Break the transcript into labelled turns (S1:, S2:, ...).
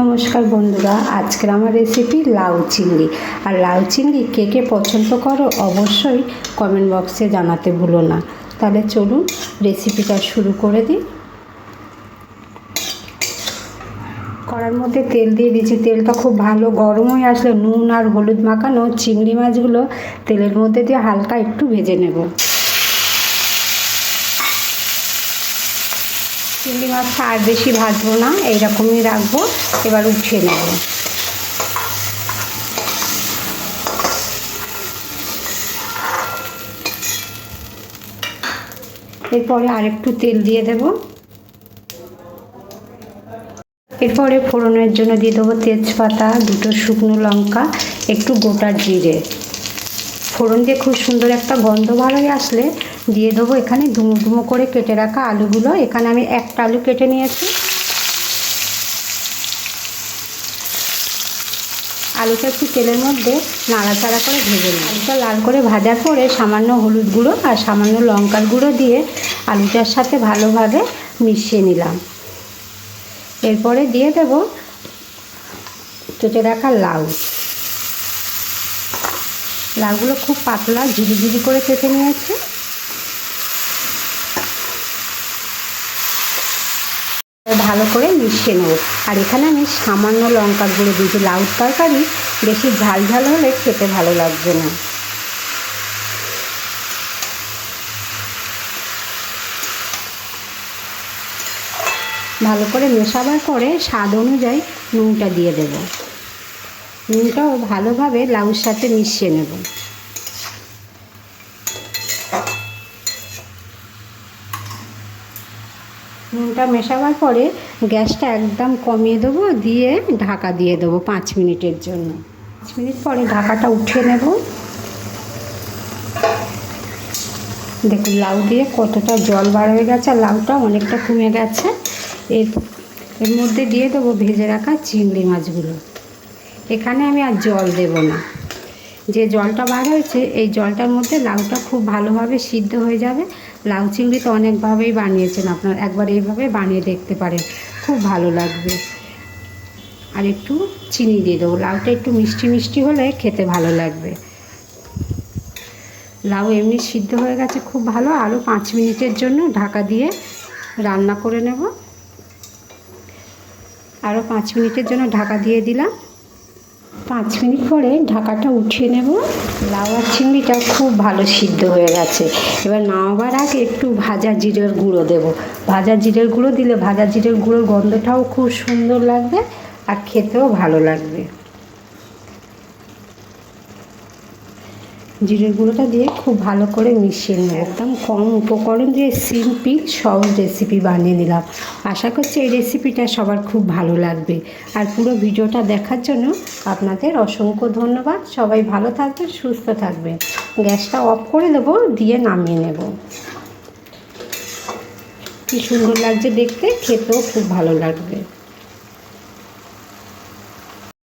S1: নমস্কার বন্ধুরা, আজকের আমার রেসিপি লাউ চিংড়ি। আর লাউ চিংড়ি কে কে পছন্দ করো অবশ্যই কমেন্ট বক্সে জানাতে ভুলো না। তাহলে চলুন রেসিপিটা শুরু করে দিই। কড়ার মধ্যে তেল দিয়ে দিয়েছি তেলটা খুব ভালো গরম হয়ে আসলে নুন আর হলুদ মাখানো চিংড়ি মাছগুলো তেলের মধ্যে দিয়ে হালকা একটু ভেজে নেব। চিংড়ি মাছটা আর বেশি ভাজবো না, এইরকমই রাখব। এবার উঠিয়ে নেব। এরপরে আরেকটু তেল দিয়ে দেব। এরপরে ফোড়নের জন্য দিয়ে দেবো তেজপাতা, দুটো শুকনো লঙ্কা, একটু গোটা জিরে। ফোড়ন দিয়ে খুব সুন্দর একটা গন্ধ ভালোই আসলে দিয়ে দেবো। এখানে ডুমো ডুমো করে কেটে রাখা আলুগুলো। এখানে আমি একটা আলু কেটে নিয়েছি। আলুটা একটু তেলের মধ্যে নাড়াচাড়া করে ভেজে নিই। আলুটা লাল করে ভাজার পরে সামান্য হলুদ গুঁড়ো আর সামান্য লঙ্কার গুঁড়ো দিয়ে আলুটার সাথে ভালোভাবে মিশিয়ে নিলাম। এরপরে দিয়ে দেব কেটে রাখা লাউ। লাউগুলো খুব পাতলা, ঝিরি ঝিরি করে কেটে নিয়েছে। ভালো করে মিশিয়ে নেব। আর এখানে আমি সামান্য লঙ্কার গুঁড়ো দিয়েছি। লাউ তরকারি বেশি ঝাল ঝাল হলে খেতে ভালো লাগবে না। ভালো করে মেশাবার পরে স্বাদ অনুযায়ী নুনটা দিয়ে দেব। নুনটাও ভালোভাবে লাউর সাথে মিশিয়ে নেব। নুনটা মেশাবার পরে গ্যাসটা একদম কমিয়ে দেবো, দিয়ে ঢাকা দিয়ে দেবো পাঁচ মিনিটের জন্য। পাঁচ মিনিট পরে ঢাকাটা উঠিয়ে নেব। দেখুন, লাউ দিয়ে কতটা জল বার হয়ে গেছে, আর লাউটা অনেকটা কমে গেছে। এর এর মধ্যে দিয়ে দেবো ভেজে রাখা চিংড়ি মাছগুলো। এখানে আমি আর জল দেব না। যে জলটা বার হয়েছে, এই জলটার মধ্যে লাউটা খুব ভালোভাবে সিদ্ধ হয়ে যাবে। লাউ চিংড়ি তো অনেকভাবেই বানিয়েছেন আপনার, একবার এইভাবে বানিয়ে দেখতে পারেন, খুব ভালো লাগবে। আর একটু চিনি দিয়ে দেবো, লাউটা একটু মিষ্টি মিষ্টি হলে খেতে ভালো লাগবে। লাউ এমনি সিদ্ধ হয়ে গেছে খুব ভালো, আরও পাঁচ মিনিটের জন্য ঢাকা দিয়ে রান্না করে নেব। আরও পাঁচ মিনিটের জন্য ঢাকা দিয়ে দিলাম। পাঁচ মিনিট পরে ঢাকাটা উঠিয়ে নেব। লাউ আর চিংড়িটা খুব ভালো সিদ্ধ হয়ে গেছে। এবার নামাবার আগে একটু ভাজা জিরের গুঁড়ো দেব। ভাজা জিরের গুঁড়ো দিলে ভাজা জিরের গুঁড়োর গন্ধটাও খুব সুন্দর লাগবে আর খেতেও ভালো লাগবে। জিরের গুঁড়োটা দিয়ে খুব ভালো করে মিশিয়ে নেব একদম কম উপকরণ দিয়ে সিম্পল সহজ রেসিপি বানিয়ে নিলাম। আশা করছি এই রেসিপিটা সবার খুব ভালো লাগবে। আর পুরো ভিডিওটা দেখার জন্য আপনাদের অসংখ্য ধন্যবাদ। সবাই ভালো থাকবেন, সুস্থ থাকবেন। গ্যাসটা অফ করে দেবো, দিয়ে নামিয়ে নেব। কি সুন্দর লাগছে দেখতে, খেতেও খুব ভালো লাগবে।